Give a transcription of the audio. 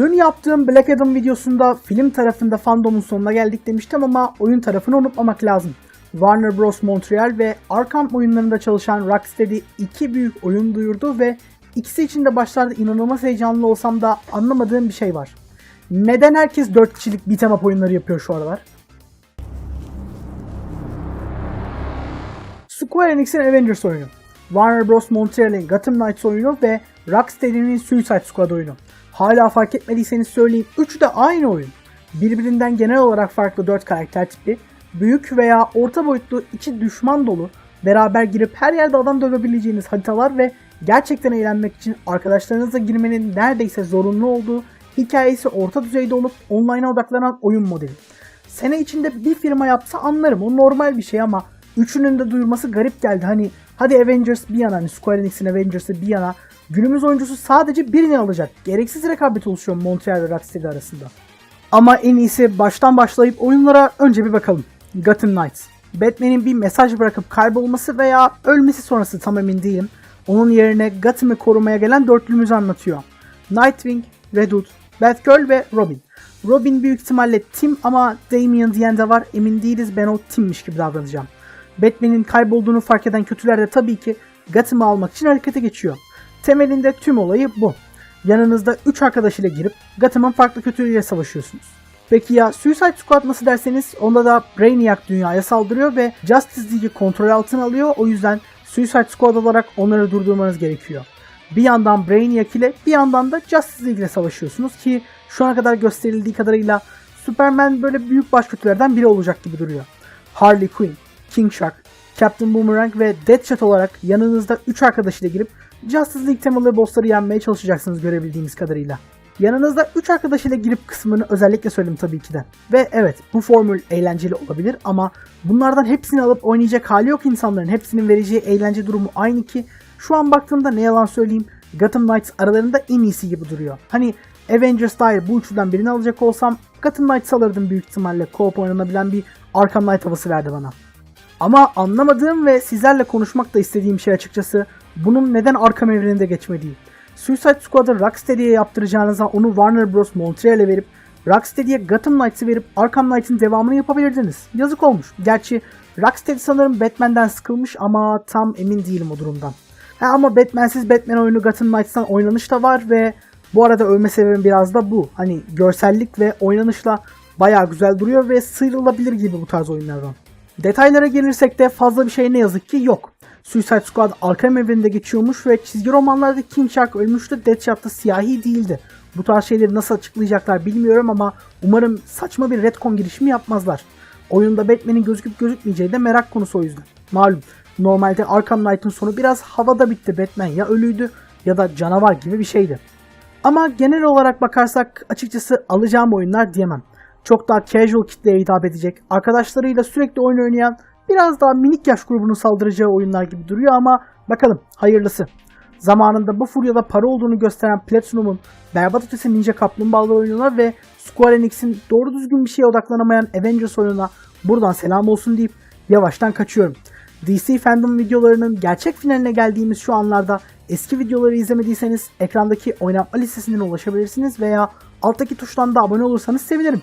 Dün yaptığım Black Adam videosunda film tarafında fandomun sonuna geldik demiştim ama oyun tarafını unutmamak lazım. Warner Bros. Montreal ve Arkham oyunlarında çalışan Rocksteady iki büyük oyun duyurdu ve ikisi için de başlarda inanılmaz heyecanlı olsam da anlamadığım bir şey var. Neden herkes 4 kişilik beat'em up oyunları yapıyor şu aralar? Square Enix'in Avengers oyunu, Warner Bros. Montreal'in Gotham Knights oyunu ve Rocksteady'nin Suicide Squad oyunu. Hala fark etmediyseniz söyleyeyim, üçü de aynı oyun. Birbirinden genel olarak farklı 4 karakter tipi, büyük veya orta boyutlu içi düşman dolu, beraber girip her yerde adam dövebileceğiniz haritalar ve gerçekten eğlenmek için arkadaşlarınızla girmenin neredeyse zorunlu olduğu, hikayesi orta düzeyde olup online'a odaklanan oyun modeli. Sene içinde bir firma yapsa anlarım. O normal bir şey ama üçünün de duyurması garip geldi. Hani hadi Avengers bir yana, hani Square Enix'in Avengers'ı bir yana. Günümüz oyuncusu sadece birini alacak. Gereksiz rekabet oluşuyor Montreal ve Rocksteady arasında. Ama en iyisi baştan başlayıp oyunlara önce bir bakalım. Gotham Knights. Batman'in bir mesaj bırakıp kaybolması veya ölmesi sonrası tam emin değilim. Onun yerine Gotham'ı korumaya gelen dörtlümüzü anlatıyor. Nightwing, Red Hood, Batgirl ve Robin. Robin büyük ihtimalle Tim ama Damian diyen de var. Emin değiliz ben o Tim'miş gibi davranacağım. Batman'in kaybolduğunu fark eden kötüler de tabii ki Gotham'ı almak için harekete geçiyor. Temelinde tüm olayı bu. Yanınızda 3 arkadaş ile girip Gotham'ın farklı kötülüğüyle savaşıyorsunuz. Peki ya Suicide Squad nasıl derseniz onda da Brainiac dünyaya saldırıyor ve Justice League'i kontrol altına alıyor. O yüzden Suicide Squad olarak onları durdurmanız gerekiyor. Bir yandan Brainiac ile bir yandan da Justice League ile savaşıyorsunuz ki şu ana kadar gösterildiği kadarıyla Superman böyle büyük baş kötülerden biri olacak gibi duruyor. Harley Quinn, King Shark, Captain Boomerang ve Deathshot olarak yanınızda 3 arkadaş ile girip Justice League temalı bossları yenmeye çalışacaksınız görebildiğimiz kadarıyla. Yanınızda 3 arkadaş ile girip kısmını özellikle söyleyeyim tabii ki de. Ve evet bu formül eğlenceli olabilir ama bunlardan hepsini alıp oynayacak hali yok insanların. Hepsinin vereceği eğlence durumu aynı ki şu an baktığımda ne yalan söyleyeyim Gotham Knights aralarında en iyisi gibi duruyor. Hani Avengers dair bu üçlüden birini alacak olsam Gotham Knights alırdım büyük ihtimalle. Co-op oynanabilen bir Arkham Knight havası verdi bana. Ama anlamadığım ve sizlerle konuşmak da istediğim şey açıkçası bunun neden Arkham evreninde geçmediği. Suicide Squad'ı Rocksteady'ye yaptıracağınıza onu Warner Bros. Montreal'e verip Rocksteady'ye Gotham Knights'ı verip Arkham Knight'ın devamını yapabilirdiniz. Yazık olmuş. Gerçi Rocksteady sanırım Batman'den sıkılmış ama tam emin değilim o durumdan. Ha, ama Batman'siz Batman oyunu Gotham Knights'tan oynanış da var ve bu arada övme sebebim biraz da bu. Hani görsellik ve oynanışla bayağı güzel duruyor ve sıyrılabilir gibi bu tarz oyunlardan. Detaylara gelirsek de fazla bir şey ne yazık ki yok. Suicide Squad Arkham evreninde geçiyormuş ve çizgi romanlarda King Shark ölmüştü, Deathshot da siyahi değildi. Bu tarz şeyleri nasıl açıklayacaklar bilmiyorum ama umarım saçma bir retcon girişimi yapmazlar. Oyunda Batman'in gözüküp gözükmeyeceği de merak konusu o yüzden. Malum normalde Arkham Knight'ın sonu biraz havada bitti. Batman ya ölüydü ya da canavar gibi bir şeydi. Ama genel olarak bakarsak açıkçası alacağım oyunlar diyemem. Çok daha casual kitleye hitap edecek, arkadaşlarıyla sürekli oyun oynayan, biraz daha minik yaş grubunun saldıracağı oyunlar gibi duruyor ama bakalım hayırlısı. Zamanında bu furyada para olduğunu gösteren Platinum'un berbat ötesi Ninja Kaplumbağalar oyununa ve Square Enix'in doğru düzgün bir şeye odaklanamayan Avengers oyununa buradan selam olsun deyip yavaştan kaçıyorum. DC fandom videolarının gerçek finaline geldiğimiz şu anlarda eski videoları izlemediyseniz ekrandaki oynatma listesinden ulaşabilirsiniz veya alttaki tuştan da abone olursanız sevinirim.